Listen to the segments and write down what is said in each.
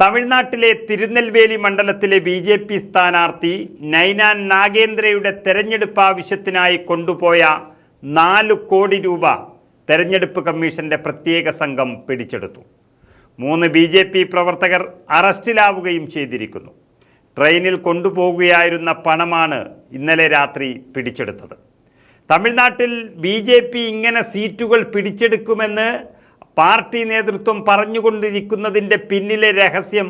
തമിഴ്നാട്ടിലെ തിരുനെൽവേലി മണ്ഡലത്തിലെ B J P സ്ഥാനാർത്ഥി നൈനാൻ നാഗേന്ദ്രയുടെ തെരഞ്ഞെടുപ്പ് ആവശ്യത്തിനായി കൊണ്ടുപോയ നാല് കോടി രൂപ തെരഞ്ഞെടുപ്പ് കമ്മീഷന്റെ പ്രത്യേക സംഘം പിടിച്ചെടുത്തു. മൂന്ന് ബി ജെ പി പ്രവർത്തകർ അറസ്റ്റിലാവുകയും ചെയ്തിരിക്കുന്നു. ട്രെയിനിൽ കൊണ്ടുപോകുകയായിരുന്ന പണമാണ് ഇന്നലെ രാത്രി പിടിച്ചെടുത്തത്. തമിഴ്നാട്ടിൽ ബി ഇങ്ങനെ സീറ്റുകൾ പിടിച്ചെടുക്കുമെന്ന് പാർട്ടി നേതൃത്വം പറഞ്ഞുകൊണ്ടിരിക്കുന്നതിന്റെ പിന്നിലെ രഹസ്യം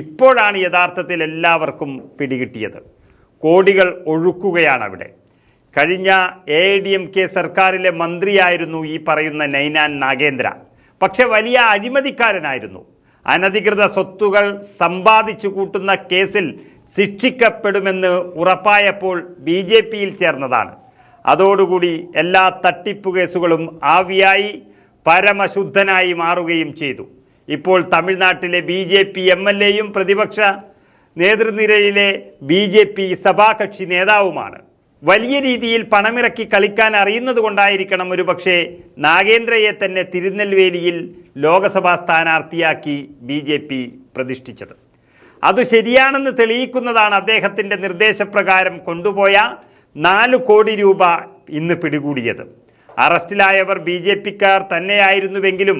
ഇപ്പോഴാണ് യഥാർത്ഥത്തിൽ എല്ലാവർക്കും പിടികിട്ടിയത്. കോടികൾ ഒഴുക്കുകയാണ് അവിടെ. കഴിഞ്ഞ എ ഡി എം കെ സർക്കാരിലെ മന്ത്രിയായിരുന്നു ഈ പറയുന്ന നൈനാൻ നാഗേന്ദ്ര. പക്ഷെ വലിയ അഴിമതിക്കാരനായിരുന്നു. അനധികൃത സ്വത്തുകൾ സമ്പാദിച്ചു കൂട്ടുന്ന കേസിൽ ശിക്ഷിക്കപ്പെടുമെന്ന് ഉറപ്പായപ്പോൾ ബി ജെ പിയിൽ ചേർന്നതാണ്. അതോടുകൂടി എല്ലാ തട്ടിപ്പ് കേസുകളും ആവിയായി. പരമശുദ്ധനായി മാറുകയും ചെയ്തു. ഇപ്പോൾ തമിഴ്നാട്ടിലെ B J P M L എയും പ്രതിപക്ഷ നേതൃനിരയിലെ ബി ജെ പി സഭാകക്ഷി നേതാവുമാണ്. വലിയ രീതിയിൽ പണമിറക്കി കളിക്കാൻ അറിയുന്നത് കൊണ്ടായിരിക്കണം ഒരുപക്ഷെ നാഗേന്ദ്രയെ തന്നെ തിരുനെൽവേലിയിൽ ലോകസഭാ സ്ഥാനാർത്ഥിയാക്കി ബി ജെ പി പ്രതിഷ്ഠിച്ചത്. അത് ശരിയാണെന്ന് തെളിയിക്കുന്നതാണ് അദ്ദേഹത്തിന്റെ നിർദ്ദേശപ്രകാരം കൊണ്ടുപോയ നാല് കോടി രൂപ ഇന്ന് പിടികൂടിയത്. അറസ്റ്റിലായവർ ബി ജെ പിക്കാർ തന്നെയായിരുന്നുവെങ്കിലും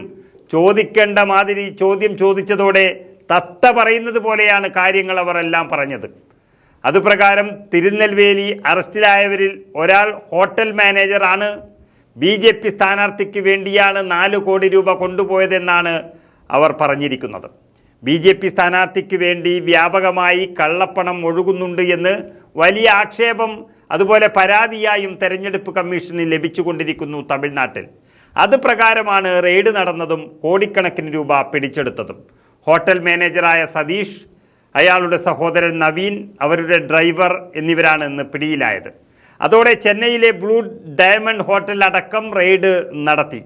ചോദിക്കേണ്ട മാതിരി ചോദ്യം ചോദിച്ചതോടെ തത്ത പറയുന്നത് പോലെയാണ് കാര്യങ്ങൾ അവരെല്ലാം പറഞ്ഞത്. അതുപ്രകാരം തിരുനെൽവേലി അറസ്റ്റിലായവരിൽ ഒരാൾ ഹോട്ടൽ മാനേജറാണ് ബി ജെ പി സ്ഥാനാർത്ഥിക്ക് വേണ്ടിയാണ് നാല് കോടി രൂപ കൊണ്ടുപോയതെന്നാണ് അവർ പറഞ്ഞിരിക്കുന്നത്. ബി ജെ പി സ്ഥാനാർത്ഥിക്ക് വേണ്ടി വ്യാപകമായി കള്ളപ്പണം ഒഴുകുന്നുണ്ട് എന്ന് വലിയ ആക്ഷേപം അതുപോലെ പരാതിയായും തെരഞ്ഞെടുപ്പ് കമ്മീഷന് ലഭിച്ചുകൊണ്ടിരിക്കുന്നു തമിഴ്നാട്ടിൽ. അത് പ്രകാരമാണ് റെയ്ഡ് നടന്നതും കോടിക്കണക്കിന് രൂപ പിടിച്ചെടുത്തതും. ഹോട്ടൽ മാനേജറായ സതീഷ് അയാളുടെ സഹോദരൻ നവീൻ അവരുടെ ഡ്രൈവർ എന്നിവരാണ് ഇന്ന് പിടിയിലായത്. അതോടെ ചെന്നൈയിലെ ബ്ലൂ ഡയമണ്ട് ഹോട്ടൽ അടക്കം റെയ്ഡ് നടത്തി.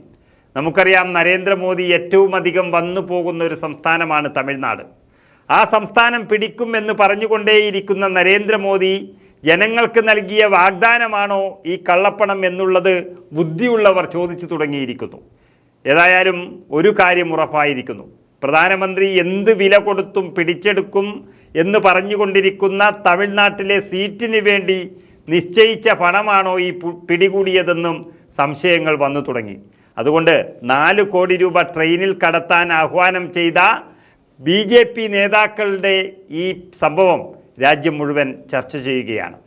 നമുക്കറിയാം നരേന്ദ്രമോദി ഏറ്റവും അധികം വന്നു പോകുന്ന ഒരു സംസ്ഥാനമാണ് തമിഴ്നാട്. ആ സംസ്ഥാനം പിടിക്കും എന്ന് പറഞ്ഞുകൊണ്ടേയിരിക്കുന്ന നരേന്ദ്രമോദി ജനങ്ങൾക്ക് നൽകിയ വാഗ്ദാനമാണോ ഈ കള്ളപ്പണം എന്നുള്ളത് ബുദ്ധിയുള്ളവർ ചോദിച്ചു തുടങ്ങിയിരിക്കുന്നു. ഏതായാലും ഒരു കാര്യം ഉറപ്പായിരിക്കുന്നു. പ്രധാനമന്ത്രി എന്ത് വില കൊടുത്തും പിടിച്ചെടുക്കും എന്ന് പറഞ്ഞുകൊണ്ടിരിക്കുന്ന തമിഴ്നാട്ടിലെ സീറ്റിന് വേണ്ടി നിശ്ചയിച്ച പണമാണോ ഈ പിടികൂടിയതെന്നും സംശയങ്ങൾ വന്നു തുടങ്ങി. അതുകൊണ്ട് നാല് കോടി രൂപ ട്രെയിനിൽ കടത്താൻ ആഹ്വാനം ചെയ്ത ബി നേതാക്കളുടെ ഈ സംഭവം രാജ്യം മുഴുവൻ ചർച്ച ചെയ്യുകയാണ്.